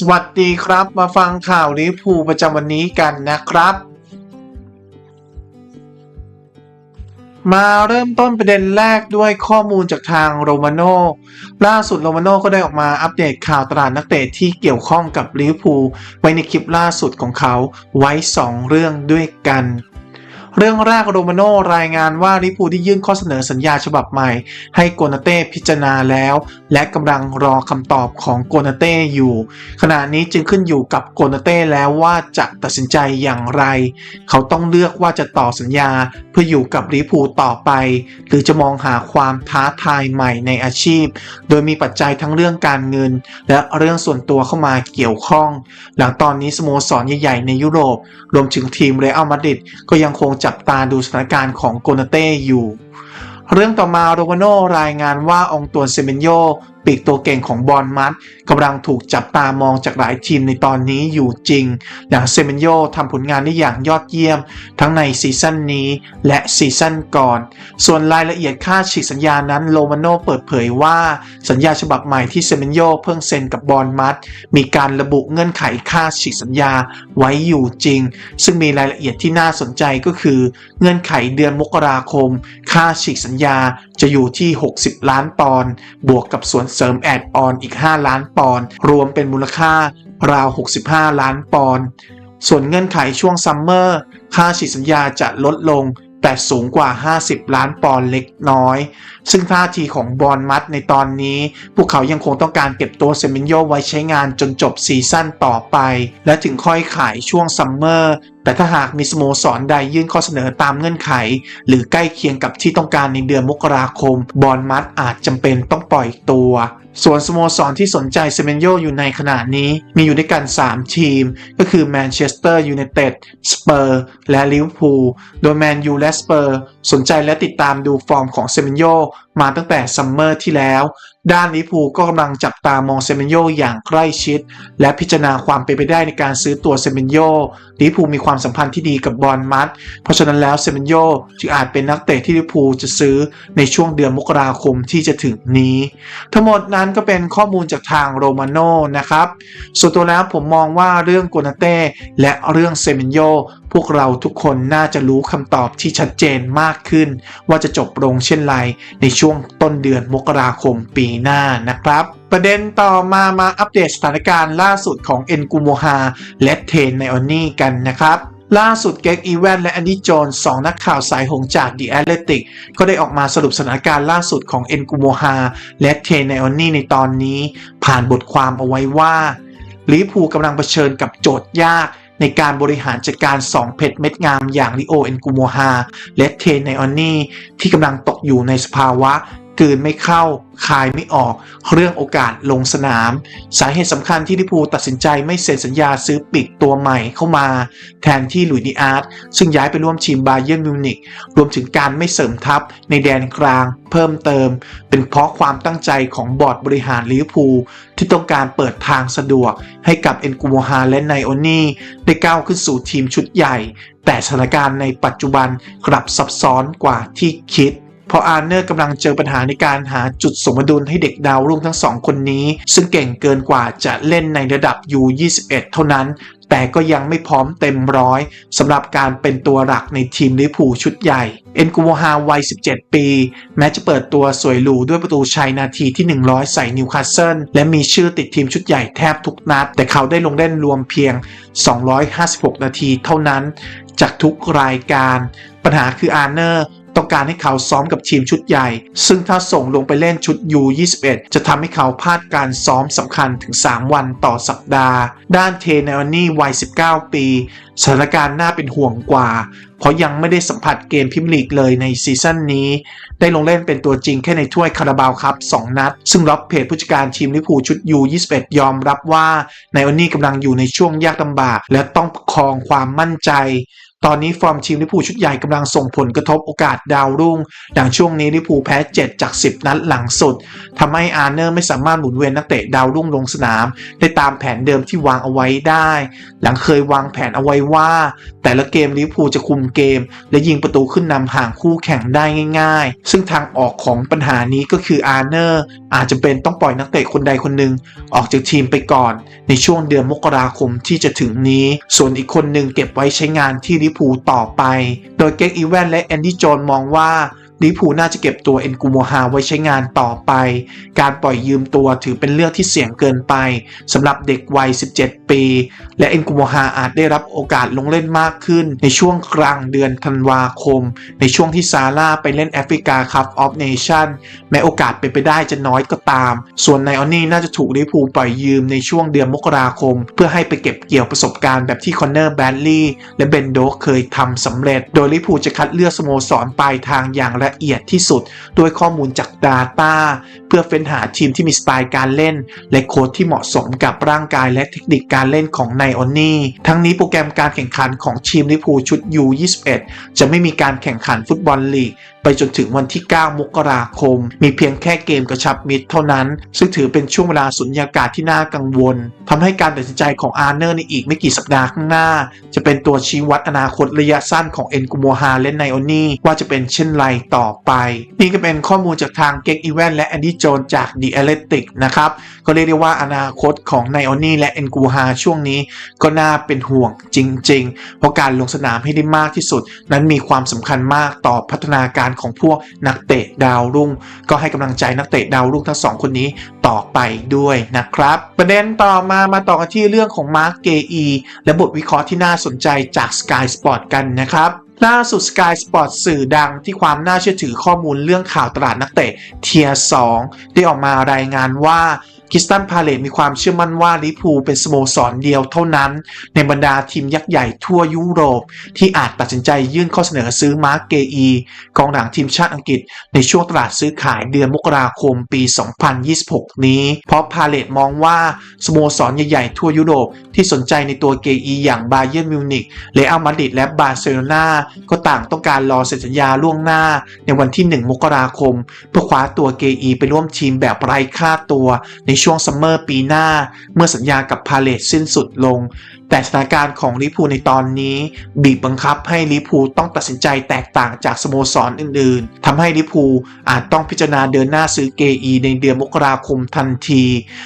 สวัสดีครับ มาฟังข่าวลิพูประจำวันนี้กันนะครับ มาเริ่มต้นประเด็นแรกด้วยข้อมูลจากทางโรมาโน่ล่าสุดโรมาโน่ก็ได้ออกมาอัปเดตข่าวตลาดนักเตะที่เกี่ยวข้องกับลิพูไว้ในคลิปล่าสุดของเขาไว้ 2 เรื่องด้วยกัน เรื่องแรกโรมาโนรายงานว่าลิพูที่ยื่นข้อเสนอสัญญาฉบับใหม่ ให้โกนาเต้พิจารณาแล้ว และกำลังรอคำตอบของโกนาเต้อยู่ ขณะนี้จึงขึ้นอยู่กับโกนาเต้แล้วว่าจะตัดสินใจอย่างไร เขาต้องเลือกว่าจะต่อสัญญาเพื่ออยู่กับลิพูต่อไป หรือจะมองหาความท้าทายใหม่ในอาชีพ โดยมีปัจจัยทั้งเรื่องการเงิน และเรื่องส่วนตัวเข้ามาเกี่ยวข้อง หลังตอนนี้สโมสรใหญ่ๆในยุโรป รวมถึงทีมเรอัลมาดริดก็ยังคงจจับตาดูสถานการณ์ของโกนาเต้อยู่ เรื่องต่อมาโรวาโนรายงานว่าองตัวเซเมนโย ปีกตัวเก่งของบอลมัดกำลังถูกจับตามองจากหลายทีมในตอนนี้อยู่จริงหลังเซเมนโยทำผลงานได้อย่างยอดเยี่ยม ทั้งในซีซั่นนี้และซีซั่นก่อน ส่วนรายละเอียดค่าฉีกสัญญานั้นโรมาโนเปิดเผยว่าสัญญาฉบับใหม่ที่เซเมนโยเพิ่งเซ็นกับบอลมัดมีการระบุเงื่อนไขค่าฉีกสัญญาไว้อยู่จริง ซึ่งมีรายละเอียดที่น่าสนใจก็คือ เงื่อนไขเดือนมกราคม ค่าฉีกสัญญาจะอยู่ที่ 60 ล้านปอนด์บวกกับส่วนเสริมแอดออนอีก 5 ล้านปอนด์รวมเป็นมูลค่าราว 65 ล้านปอนด์ส่วนเงื่อนไขช่วงซัมเมอร์ ค่าฉีดสัญญาจะลดลง แต่สูงกว่า 50 ล้านปอนด์เล็กน้อย ซึ่งท่าทีของบอลมัดในตอนนี้ พวกเขายังคงต้องการเก็บตัวเซมินโยไว้ใช้งานจนจบซีซั่นต่อไป และถึงค่อยขายช่วงซัมเมอร์ แต่ถ้าหากมีสโมสรใดยื่นข้อเสนอตามเงื่อนไข หรือใกล้เคียงกับที่ต้องการในเดือนมกราคม บอลมัดอาจจำเป็นต้องปล่อยตัว ส่วนสโมสรที่สนใจเซเมนโยอยู่ในขณะนี้มีอยู่ด้วยกัน 3 ทีม ก็คือแมนเชสเตอร์ยูไนเต็ดสเปอร์และลิเวอร์พูลโดยแมนยูและสเปอร์สนใจและติดตามดูฟอร์มของเซเมนโย มาตั้งแต่ซัมเมอร์ที่แล้ว ด้านลิพูก็กำลังจับตามองเซเมนโยอย่างใกล้ชิด และพิจารณาความเป็นไปได้ในการซื้อตัวเซเมนโยลิพูมีความสัมพันธ์ที่ดีกับบอลมัด เพราะฉะนั้นแล้วเซเมนโยจึงอาจเป็นนักเตะที่ลิพูจะซื้อในช่วงเดือนมกราคมที่จะถึงนี้ ทั้งหมดนั้นก็เป็นข้อมูลจากทางโรมาโน่นะครับส่วนตัวแล้วผมมองว่าเรื่องโกนาเต้และเรื่องเซเมนโยพวกเราทุกคนน่าจะรู้คำตอบที่ชัดเจนมากขึ้น ว่าจะจบลงเช่นไรในช่วงต้นเดือนมกราคมปีหน้านะครับ ประเด็นต่อมามาอัปเดตสถานการณ์ล่าสุดของเอ็นกูโมฮาและเทนไนออนนี่กันนะครับล่าสุดเก็กอีแวนและแอนดี้โจนสองนักข่าวสายหงจาก The Athletic ก็ได้ออกมาสรุปสถานการณ์ล่าสุดของเอ็นกูโมฮาและเทนไนออนนี่ในตอนนี้ ผ่านบทความเอาไว้ว่าลิเวอร์พูกำลังเผชิญกับโจทย์ยาก ในการบริหารจัดการ 2 เพชรเม็ดงามอย่างลิโอเอ็นกูโมฮาและเทนไนออนนี่ที่กำลังตกอยู่ในสภาวะ กืนไม่เข้า คายไม่ออก เรื่องโอกาสลงสนาม สาเหตุสำคัญที่ลิเวอร์พูตัดสินใจไม่เซ็นสัญญาซื้อปีกตัวใหม่เข้ามา แทนที่หลุยส์ดีอาร์ตซึ่งย้ายไปร่วมทีมบาเยิร์นมิวนิกรวมถึงการไม่เสริมทัพในแดนกลาง เพิ่มเติม เป็นเพราะความตั้งใจของบอร์ดบริหารลิเวอร์พูลที่ต้องการเปิดทางสะดวก ให้กับเอ็นกูโมฮาและไนโอนี่ได้ก้าวขึ้นสู่ทีมชุดใหญ่ แต่สถานการณ์ในปัจจุบันกลับซับซ้อนกว่าที่คิด เพราะอาร์เนอร์กำลังเจอปัญหาในการหาจุดสมดุลให้เด็กดาวรุ่งทั้งสองคนนี้ ซึ่งเก่งเกินกว่าจะเล่นในระดับ U21 เท่านั้น แต่ก็ยังไม่พร้อมเต็มร้อยสำหรับการเป็นตัวหลักในทีมลิเวอร์พูลชุดใหญ่ เอ็นกูโมฮาวัย 17 ปี แม้จะเปิดตัวสวยหรูด้วยประตูชัยนาทีที่ 100 ใส่นิวคาสเซิลและมีชื่อติดทีมชุดใหญ่แทบทุกนัด แต่เขาได้ลงเล่นรวมเพียง 256 นาทีเท่านั้น จากทุกรายการ ปัญหาคืออาร์เนอร์ ต้องการให้เขาซ้อมกับทีมชุดใหญ่ ซึ่งถ้าส่งลงไปเล่นชุด U21 จะทำให้เขาพลาดการซ้อมสำคัญถึง 3 วันต่อสัปดาห์ ด้านเทเนอนี่วัย 19 ปี สถานการณ์น่าเป็นห่วงกว่า เพราะยังไม่ได้สัมผัสเกมพรีเมียร์ลีกเลยในซีซั่นนี้ ได้ลงเล่นเป็นตัวจริงแค่ในถ้วยคาราบาวครับ 2 นัด ซึ่งล็อกเพจผู้จัดการทีมลิพูชุด U21 ยอมรับว่าไนโอนี่กำลังอยู่ในช่วงยากลำบาก และต้องประคองความมั่นใจ ตอนนี้ฟอร์มทีมลิฟวูชุดใหญ่กำลังส่งผลกระทบโอกาสดาวรุ่ง ดังช่วงนี้ลิฟวูแพ้ 7 จาก 10 นัดหลังสุด ทำให้อาร์เนอร์ไม่สามารถหมุนเวียนนักเตะดาวรุ่งลงสนาม ได้ตามแผนเดิมที่วางเอาไว้ได้ หลังเคยวางแผนเอาไว้ว่า แต่ละเกมลิฟวูจะคุมเกม และยิงประตูขึ้นนำห่างคู่แข่งได้ง่าย ๆ ซึ่งทางออกของปัญหานี้ก็คืออาร์เนอร์อาจจะเป็นต้องปล่อยนักเตะคนใดคนหนึ่งออกจากทีมไปก่อน ในช่วงเดือนมกราคมที่จะถึงนี้ ส่วนอีกคนหนึ่งเก็บไว้ใช้งานที่วิพูต่อไป โดยเก็กอีแวนและแอนดี้โจนมองว่า ลิเวอร์พูน่าจะเก็บตัวเอ็นกูโมฮาไว้ใช้งานต่อไป การปล่อยยืมตัวถือเป็นเรื่องที่เสี่ยงเกินไปสำหรับเด็กวัย 17 ปี และเอ็นกูโมฮาอาจได้รับโอกาสลงเล่นมากขึ้น ในช่วงกลางเดือนธันวาคม ในช่วงที่ซาร่าไปเล่นแอฟริกาคัพออฟเนชั่นแม้โอกาสเป็นไปได้จะน้อยก็ตาม ส่วนไนออนนี่น่าจะถูกลิเวอร์พูปล่อยยืมในช่วงเดือนมกราคม เพื่อให้ไปเก็บเกี่ยวประสบการณ์แบบที่คอนเนอร์แบดลีย์และเบนโดเคยทำสำเร็จ โดยลิเวอร์พูจะคัดเลือกสโมสรปลายทางอย่างละเอียดที่สุด ด้วยข้อมูลจาก Data เพื่อเฟ้นหาทีมที่มีสไตล์การเล่น และโค้ดที่เหมาะสมกับร่างกายและเทคนิคการเล่นของไนออนนี่ทั้งนี้โปรแกรมการแข่งขันของทีมลิพูชุด U21 จะไม่มีการแข่งขันฟุตบอลลีก ไปจนถึงวันที่ 9 มกราคม มีเพียงแค่เกมกระชับมิตรเท่านั้น ซึ่งถือเป็นช่วงเวลาสุญญากาศที่น่ากังวลทำให้การตัดสินใจของอาร์เนอร์ในอีกไม่กี่สัปดาห์ข้างหน้า จะเป็นตัวชี้วัดอนาคตระยะสั้นของเอ็นกุโมฮาและไนโอนี่ว่าจะเป็นเช่นไรต่อไป นี่ก็เป็นข้อมูลจากทางเก็กอีแวนและแอนดี้โจนจาก The Athletic นะครับก็เรียกได้ว่าอนาคตของไนโอนี่และเอ็นกูฮาช่วงนี้ก็น่าเป็นห่วงจริง ๆ เพราะการลงสนามให้ได้มากที่สุด นั้นมีความสำคัญมากต่อพัฒนาการของพวกนักเตะดาวรุ่ง ก็ให้กำลังใจนักเตะดาวรุ่งทั้งสองคนนี้ต่อไปด้วยนะครับ ประเด็นต่อมามาต่อกันที่เรื่องของมาร์กเกอีและบทวิเคราะห์ที่น่าสนใจจาก Sky Sport กันนะครับล่าสุด Sky Sport สื่อดังที่ความน่าเชื่อถือข้อมูลเรื่องข่าวตลาดนักเตะเทียร์2ได้ออกมารายงานว่า คิสตันพาเลตมีความเชื่อมั่นว่าลิพูเป็นสโมสรเดียวเท่านั้น ในบรรดาทีมยักษ์ใหญ่ทั่วยุโรป ที่อาจตัดสินใจยื่นข้อเสนอซื้อมาร์กเกอีกองหลังทีมชาติอังกฤษ ในช่วงตลาดซื้อขายเดือนมกราคมปี 2026 นี้ เพราะพาเลตมองว่าสโมสรใหญ่ๆทั่วยุโรป ที่สนใจในตัวเกอีอย่างบาเยิร์นมิวนิกเรอัลมาดริดและบาร์เซโลนาก็ต่างต้องการรอเซ็นสัญญาล่วงหน้า ในวันที่ 1 มกราคม เพื่อคว้าตัวเกอีไปร่วมทีมแบบไร้ค่าตัวในช่วงซัมเมอร์ปีหน้า เมื่อสัญญากับพาเลตสิ้นสุดลง แต่สถานการณ์ของลิพูในตอนนี้ บีบบังคับให้ลิพูต้องตัดสินใจแตกต่างจากสโมสรอื่นๆทำให้ลิพูอาจต้องพิจารณาเดินหน้าซื้อเกอีในเดือนมกราคมทันที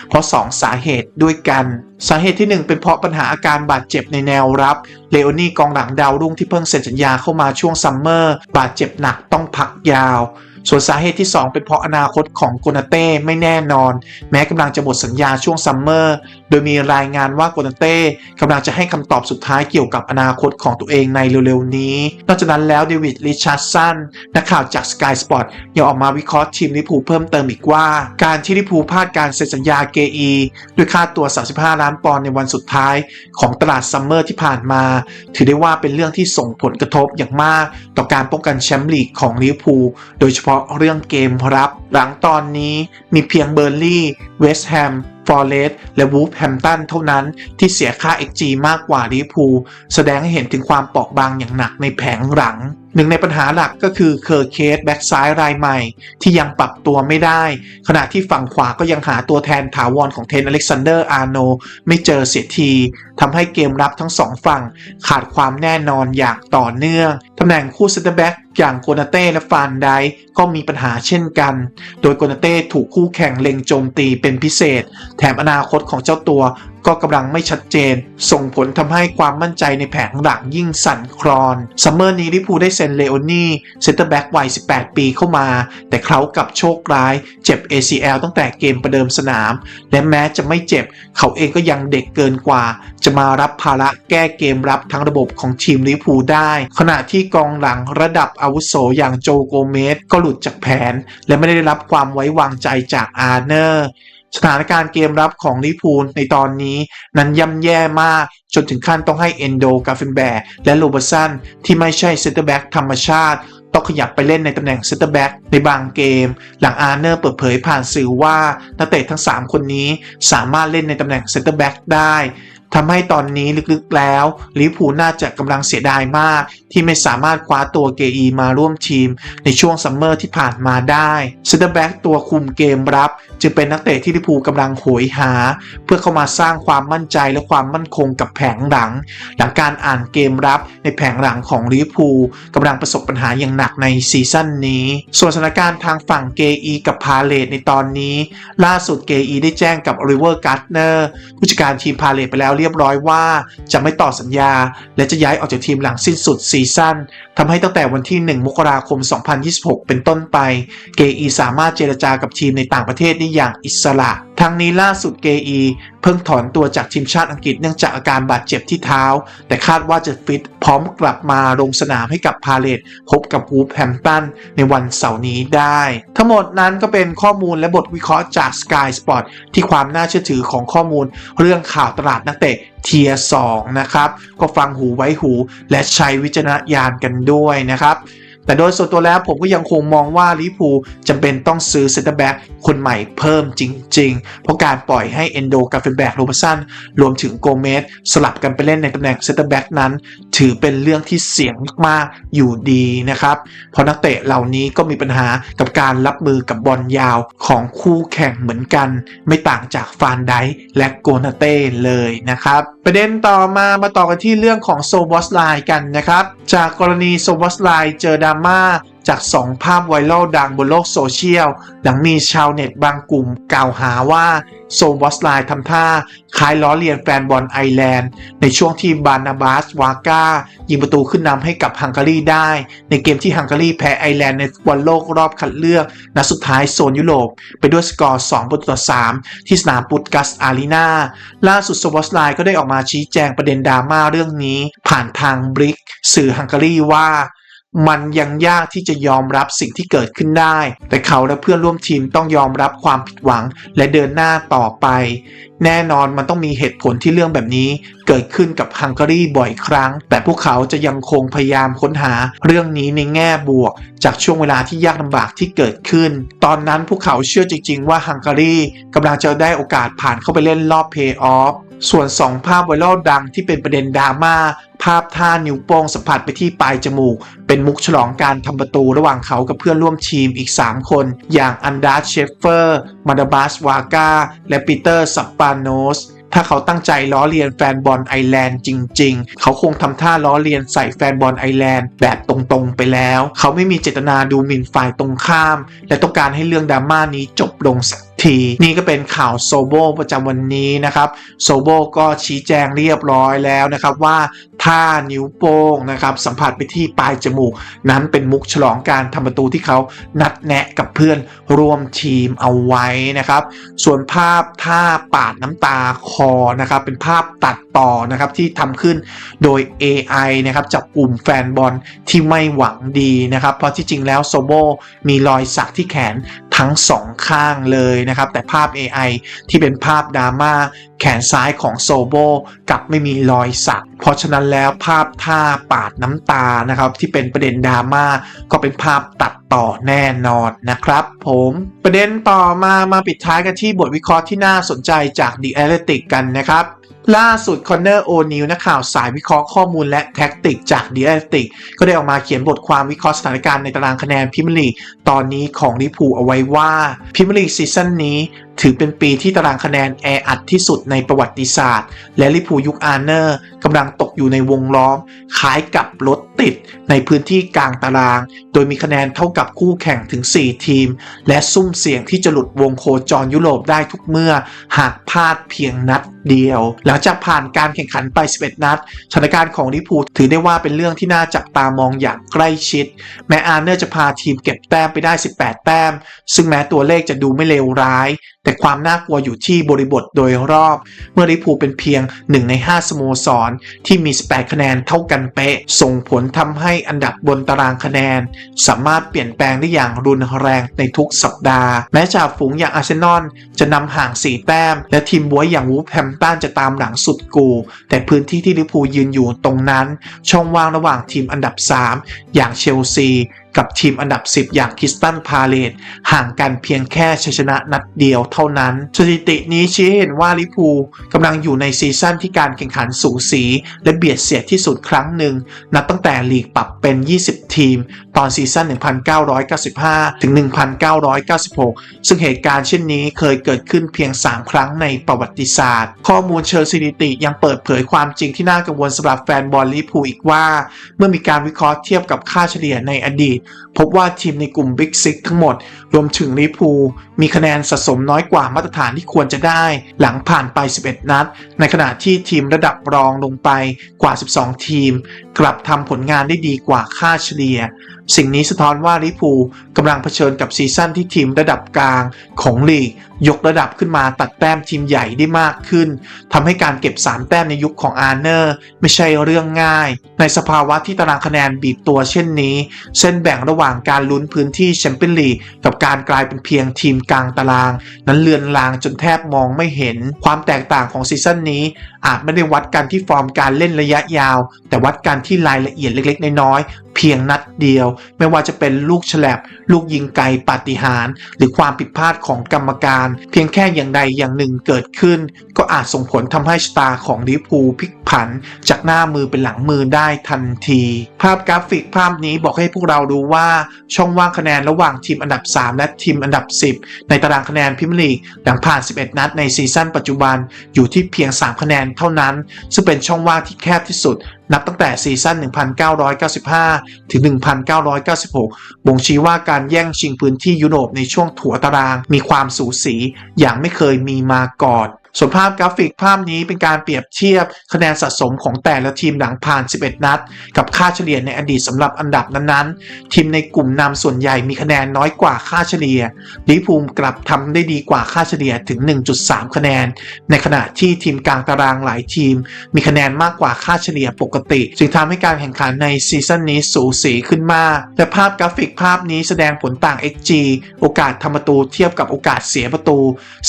เพราะ 2 สาเหตุด้วยกันสาเหตุที่ 1 เป็นเพราะปัญหาอาการบาดเจ็บในแนวรับ เลโอนี่กองหลังดาวรุ่งที่เพิ่งเซ็นสัญญาเข้ามาช่วงซัมเมอร์ บาดเจ็บหนักต้องพักยาว ส่วนสาเหตุที่ 2 เป็นเพราะอนาคตของโกนาเต้ไม่แน่นอน แม้กำลังจะหมดสัญญาช่วงซัมเมอร์โดยมีรายงานว่าโกนาเต้กำลังจะให้คำตอบสุดท้ายเกี่ยวกับอนาคตของตัวเองในเร็วๆนี้ นอกจากนั้นแล้วเดวิดริชาร์ดสันนักข่าวจาก Sky Sport ยังออกมาวิเคราะห์ทีมลิพูเพิ่มเติมอีกว่า การที่ลิพูพลาดการเซ็นสัญญาเกอีด้วยค่าตัว 35 ล้านปอนด์ในวันสุดท้ายของตลาดซัมเมอร์ที่ผ่านมา ถือได้ว่าเป็นเรื่องที่ส่งผลกระทบอย่างมากต่อการป้องกันแชมป์ลีกของลิพูโดยเฉพาะเรื่องเกมรับ หลังตอนนี้มีเพียงเบอร์ลี่ เวสต์แฮม ฟอร์เรสและวูฟแฮมตันเท่านั้นที่เสียค่า XG มากกว่าลิพูแสดงให้เห็นถึงความเปราะบางอย่างหนักในแผงหลัง หนึ่งในปัญหาหลักก็คือเคอร์เคสแบ็กซ้ายรายใหม่ ที่ยังปรับตัวไม่ได้ ขณะที่ฝั่งขวาก็ยังหาตัวแทนถาวรของเทนอเล็กซานเดอร์อาร์โนไม่เจอเสียทีทำให้เกมรับทั้งสองฝั่งขาดความแน่นอนอย่างต่อเนื่องตำแหน่งคู่เซนเตอร์แบ็กอย่างโกนาเต้และฟานไดก็มีปัญหาเช่นกัน โดยโกนาเต้ถูกคู่แข่งเล็งโจมตีเป็นพิเศษ แถมอนาคตของเจ้าตัวก็กำลังไม่ชัดเจน ส่งผลทำให้ความมั่นใจในแผงหลังยิ่งสั่นคลอน ซัมเมอร์นี้ลิเวอร์พูได้เซ็นเลโอนี่เซนเตอร์แบ็กวัย 18 ปีเข้ามา แต่เขากับโชคร้ายเจ็บ ACL ตั้งแต่เกมประเดิมสนาม และแม้จะไม่เจ็บ เขาเองก็ยังเด็กเกินกว่าจะมารับภาระแก้เกมรับทั้งระบบของทีมลิพูได้ ขณะที่กองหลังระดับอาวุโสอย่างโจโกเมสก็หลุดจากแผน และไม่ได้รับความไว้วางใจจากอาร์เนอร์สถานการณ์เกมรับของลิพูลในตอนนี้นั้นย่ำแย่มาก จนถึงขั้นต้องให้เอนโดกาเฟนแบร์และโรเบร์สันที่ไม่ใช่เซนเตอร์แบ็กธรรมชาติ ต้องขยับไปเล่นในตำแหน่งเซนเตอร์แบ็กในบางเกม หลังอาร์เนอร์เปิดเผยผ่านสื่อว่านักเตะทั้ง 3 คนนี้สามารถเล่นในตำแหน่งเซนเตอร์แบ็กได้ ทำให้ตอนนี้ลึกๆแล้วลิฟพูน่าจะกำลังเสียดายมาก ที่ไม่สามารถคว้าตัวเกอีมาร่วมทีม ในช่วงซัมเมอร์ที่ผ่านมาได้เซนเตอร์แบ็กตัวคุมเกมรับ จึงเป็นนักเตะที่ลิฟพูกำลังโหยหา เพื่อเข้ามาสร้างความมั่นใจและความมั่นคงกับแผงหลัง หลังการอ่านเกมรับในแผงหลังของลิฟพูกำลังประสบปัญหาอย่างหนักในซีซั่นนี้ ส่วนสถานการณ์ทางฝั่งเกอีกับพาเลตในตอนนี้ ล่าสุดเกอีได้แจ้งกับอลิเวอร์การ์เนอร์ผู้จัดการทีมพาเลตไปแล้วเรียบร้อยว่าจะไม่ต่อสัญญา และจะย้ายออกจากทีมหลังสิ้นสุดซีซั่นทำให้ตั้งแต่วันที่ 1 มกราคม 2026 เป็นต้นไป เกอีสามารถเจรจากับทีมในต่างประเทศได้อย่างอิสระ ทั้งนี้ล่าสุดเกอี เพิ่งถอนตัวจากทีมชาติอังกฤษเนื่องจากอาการบาดเจ็บที่เท้า แต่คาดว่าจะฟิตพร้อมกลับมาลงสนามให้กับพาเลตพบกับวูฟแฮมป์ตันในวันเสาร์นี้ได้ ทั้งหมดนั้นก็เป็นข้อมูลและบทวิเคราะห์จาก Sky Sport ที่ความน่าเชื่อถือของข้อมูลเรื่องข่าวตลาดนักเตะเทียสองนะครับ ก็ฟังหูไว้หูและใช้วิจารณญาณกันด้วยนะครับ แต่โดยส่วนตัวแล้วผมก็ยังคงมองว่าลิพูจำเป็นต้องซื้อเซนเตอร์แบ็กคนใหม่เพิ่มจริง ๆ เพราะการปล่อยให้เอนโดกาเฟนแบกโรบสันรวมถึงโกเมสสลับกันไปเล่นในตำแหน่งเซนเตอร์แบ็กนั้น ถือเป็นเรื่องที่เสี่ยงมากๆอยู่ดีนะครับ เพราะนักเตะเหล่านี้ก็มีปัญหากับการรับมือกับบอลยาวของคู่แข่งเหมือนกัน ไม่ต่างจากฟานไดและโกนาเต้เลยนะครับประเด็นต่อมามาต่อกันที่เรื่องของโซบอสไลน์กันนะครับ จากกรณีโซบอสไลน์เจอดราม่า จาก 2 ภาพไวรัลดังบนโลกโซเชียล หลังมีชาวเน็ตบางกลุ่มกล่าวหาว่า โซบอสไลน์ทำท่า คล้ายล้อเลียนแฟนบอลไอร์แลนด์ ในช่วงที่บานาบาสวาก้า ยิงประตูขึ้นนำให้กับฮังการีได้ ในเกมที่ฮังการีแพ้ไอร์แลนด์ในฟุตบอลโลกรอบคัดเลือกนัดสุดท้ายโซนยุโรป ไปด้วยสกอร์ 2 ประตูต่อ 3 ที่สนามปุตกัสอารีนาล่าสุดโซบอสไลน์ก็ได้ออกมาชี้แจงประเด็นดราม่าเรื่องนี้ ผ่านทางบริกสื่อฮังการีว่า มันยังยากที่จะยอมรับสิ่งที่เกิดขึ้นได้ แต่เขาและเพื่อนร่วมทีมต้องยอมรับความผิดหวังและเดินหน้าต่อไป แน่นอนมันต้องมีเหตุผลที่เรื่องแบบนี้ เกิดขึ้นกับฮังการีบ่อยครั้ง แต่พวกเขาจะยังคงพยายามค้นหาเรื่องนี้ในแง่บวก จากช่วงเวลาที่ยากลำบากที่เกิดขึ้น ตอนนั้นพวกเขาเชื่อจริง ๆ ว่าฮังการีกำลังจะได้โอกาสผ่านเข้าไปเล่นรอบเพย์ออฟส่วน 2 ภาพไวรัลดังที่เป็นประเด็นดราม่า ภาพท่านิ้วโป้งสัมผัสไปที่ปลายจมูก เป็นมุกฉลองการทำประตูระหว่างเขากับเพื่อนร่วมทีมอีก 3 คน อย่างอันดาเชฟเฟอร์ มาดาบัสวากาและปีเตอร์สัปปานโนสถ้าเขาตั้งใจล้อเลียนแฟนบอลไอแลนด์จริง ๆ เขาคงทำท่าล้อเลียนใส่แฟนบอลไอแลนด์แบบตรงๆไปแล้ว เขาไม่มีเจตนาดูหมิ่นฝ่ายตรงข้าม และต้องการให้เรื่องดราม่านี้จบลงสักทีนี่ก็เป็นข่าวโซโบประจำวันนี้นะครับ โซโบก็ชี้แจงเรียบร้อยแล้วนะครับว่า ท่านิ้วโป้งนะครับสัมผัสไปที่ปลายจมูก นั้นเป็นมุกฉลองการทำประตูที่เขานัดแนะกับเพื่อนร่วมทีมเอาไว้นะครับ ส่วนภาพท่าปาดน้ำตาคอนะครับเป็นภาพตัดต่อนะครับที่ทำขึ้นโดย AI นะครับจากกลุ่มแฟนบอลที่ไม่หวังดีนะครับ เพราะที่จริงแล้วโซโบมีรอยสักที่แขน ทั้งสองข้างเลยนะครับ แต่ภาพ AI ที่เป็นภาพดราม่าแขนซ้ายของโซโบกับไม่มีรอยสัก เพราะฉะนั้นแล้วภาพท่าปาดน้ำตานะครับที่เป็นประเด็นดราม่าก็เป็นภาพตัดต่อแน่นอนนะครับ ผมประเด็นต่อมามาปิดท้ายกันที่บทวิเคราะห์ที่น่าสนใจจาก The a t l e t i c กันนะครับ ล่าสุดคอนเนอร์โอนิวนักข่าวสายวิเคราะห์ข้อมูลและแท็กติกจากเดียร์ติกก็ได้ออกมาเขียนบทความวิเคราะห์สถานการณ์ในตารางคะแนนพิมลีตอนนี้ของลิพูเอาไว้ว่าพิมลีซีซั่นนี้ ถือเป็นปีที่ตารางคะแนนแออัดที่สุดในประวัติศาสตร์ และลิพูยุคอาร์เนอร์กำลังตกอยู่ในวงล้อม คล้ายกับรถติดในพื้นที่กลางตาราง โดยมีคะแนนเท่ากับคู่แข่งถึง 4 ทีม และซุ่มเสี่ยงที่จะหลุดวงโคจรยุโรปได้ทุกเมื่อ หากพลาดเพียงนัดเดียว หลังจากผ่านการแข่งขันไป 11 นัดสถานการณ์ของลิพูถือได้ว่าเป็นเรื่องที่น่าจับตามองอย่างใกล้ชิด แม้อาร์เนอร์จะพาทีมเก็บแต้มไปได้ 18 แต้ม ซึ่งแม้ตัวเลขจะดูไม่เลวร้าย แแต่ความน่ากลัวอยู่ที่บริบทโดยรอบ เมื่อลิพูเป็นเพียง 1 ใน 5 สโมสร ที่มี 18 คะแนนเท่ากันเป๊ะ ส่งผลทำให้อันดับบนตารางคะแนน สามารถเปลี่ยนแปลงได้อย่างรุนแรงในทุกสัปดาห์ แม้จ่าฝูงอย่างอาร์เซนอลจะนำห่าง 4 แต้ม และทีมบวยอย่างวูฟแฮมตันจะตามหลังสุดกู แต่พื้นที่ที่ลิพูยืนอยู่ตรงนั้น ช่องว่างระหว่างทีมอันดับ 3 อย่างเชลซี กับทีมอันดับ 10 อย่างคิสตันพาเลตห่างกันเพียงแค่ชัยชนะนัดเดียวเท่านั้น สถิตินี้ชี้ให้เห็นว่าลิพูกำลังอยู่ในซีซั่นที่การแข่งขันสูสี และเบียดเสียดที่สุดครั้งหนึ่ง นับตั้งแต่ลีกปรับเป็น 20 ทีม ตอนซีซั่น 1995 ถึง 1996 ซึ่งเหตุการณ์เช่นนี้เคยเกิดขึ้นเพียง 3 ครั้งในประวัติศาสตร์ ข้อมูลเชิงสถิติยังเปิดเผยความจริงที่น่ากังวลสำหรับแฟนบอลลิพูอีกว่า เมื่อมีการวิเคราะห์เทียบกับค่าเฉลี่ยในอดีตพบว่าทีมในกลุ่มบิ๊กซิกทั้งหมด รวมถึงลิพูมีคะแนนสะสมน้อยกว่ามาตรฐานที่ควรจะได้ หลังผ่านไป 11 นัด ในขณะที่ทีมระดับรองลงไปกว่า 12 ทีม กลับทำผลงานได้ดีกว่าค่าเฉลี่ย สิ่งนี้สะท้อนว่าลิพูกำลังเผชิญกับซีซั่นที่ทีมระดับกลางของลีก ยกระดับขึ้นมาตัดแต้มทีมใหญ่ได้มากขึ้นทำให้การเก็บ 3 แต้มในยุคของอาร์เนอร์ไม่ใช่เรื่องง่าย ในสภาวะที่ตารางคะแนนบีบตัวเช่นนี้ เส้นแบ่งระหว่างการลุ้นพื้นที่แชมเปี้ยนลีกกับการกลายเป็นเพียงทีมกลางตาราง นั้นเลือนลางจนแทบมองไม่เห็น ความแตกต่างของซีซั่นนี้ อาจไม่ได้วัดกันที่ฟอร์มการเล่นระยะยาว แต่วัดกันที่รายละเอียดเล็กๆ น้อยๆเพียงนัดเดียว ไม่ว่าจะเป็นลูกฉลับลูกยิงไกลปาฏิหาริย์หรือความผิดพลาดของกรรมการ เพียงแค่อย่างใดอย่างหนึ่งเกิดขึ้น ก็อาจส่งผลทำให้ชะตาของลิเวอร์พูลพลิกผัน จากหน้ามือเป็นหลังมือได้ทันที ภาพกราฟิกภาพนี้บอกให้พวกเราดูว่าช่องว่างคะแนนระหว่างทีมอันดับ 3 และทีมอันดับ 10 ในตารางคะแนนพรีเมียร์ลีกหลังผ่าน 11 นัดในซีซั่นปัจจุบันอยู่ที่เพียง 3 คะแนนเท่านั้น ซึ่งเป็นช่องว่างที่แคบที่สุดนับตั้งแต่ซีซั่น 1995 ถึง 1996 บ่งชี้ว่าการแย่งชิงพื้นที่ยุโรปในช่วงถัวตาราง มีความสูสีอย่างไม่เคยมีมาก่อน ส่วนภาพกราฟิกภาพนี้เป็นการเปรียบเทียบคะแนนสะสมของแต่ละทีมหลังผ่าน 11 นัด กับค่าเฉลี่ยในอดีตสำหรับอันดับนั้นๆ ทีมในกลุ่มนำส่วนใหญ่มีคะแนนน้อยกว่าค่าเฉลี่ยลิเวอร์พูลกลับทำได้ดีกว่าค่าเฉลี่ยถึง 1.3 คะแนน ในขณะที่ทีมกลางตารางหลายทีม มีคะแนนมากกว่าค่าเฉลี่ยปกติ จึงทำให้การแข่งขันในซีซั่นนี้สูสีขึ้นมากและภาพกราฟิกภาพนี้แสดงผลต่าง XG โอกาสทำประตูเทียบกับโอกาสเสียประตู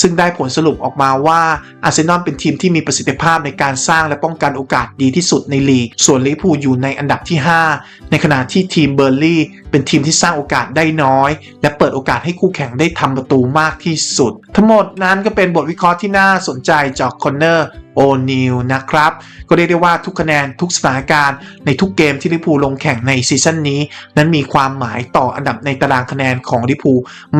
ซึ่งได้ผลสรุปออกมาว่าอาร์เซนอลเป็นทีมที่มีประสิทธิภาพในการสร้างและป้องกันโอกาสดีที่สุดในลีก ส่วนลิเวอร์พูลอยู่ในอันดับที่ 5 ในขณะที่ทีมเบอร์ลี่เป็นทีมที่สร้างโอกาสได้น้อย และเปิดโอกาสให้คู่แข่งได้ทำประตูมากที่สุด ทั้งหมดนั้นก็เป็นบทวิเคราะห์ที่น่าสนใจจากคอนเนอร์โอนิลนะครับ ก็เรียกได้ว่าทุกคะแนนทุกสถานการณ์ในทุกเกมที่ลิพูลงแข่งในซีซั่นนี้ นั้นมีความหมายต่ออันดับในตารางคะแนนของลิพู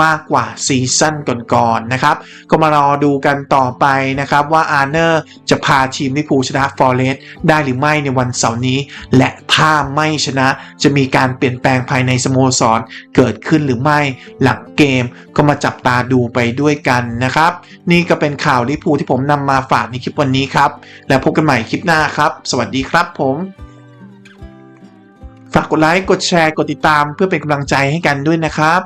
มากกว่าซีซั่นก่อนๆนะครับ ก็มารอดูกันต่อไปนะครับว่าอาร์เนอร์จะพาทีมลิพูชนะฟอร์เรสต์ได้หรือไม่ในวันเสาร์นี้ และถ้าไม่ชนะจะมีการเปลี่ยนแปลงภายในสโมสรเกิดขึ้นหรือไม่หลังเกมก็มาจับตาดูไปด้วยกันนะครับ นี่ก็เป็นข่าวลิพูที่ผมนำมาฝากในคลิปวันนี้นี้ครับ แล้วพบกันใหม่คลิปหน้าครับ สวัสดีครับผม ฝากกดไลค์ กดแชร์ กดติดตามเพื่อเป็นกำลังใจให้กันด้วยนะครับ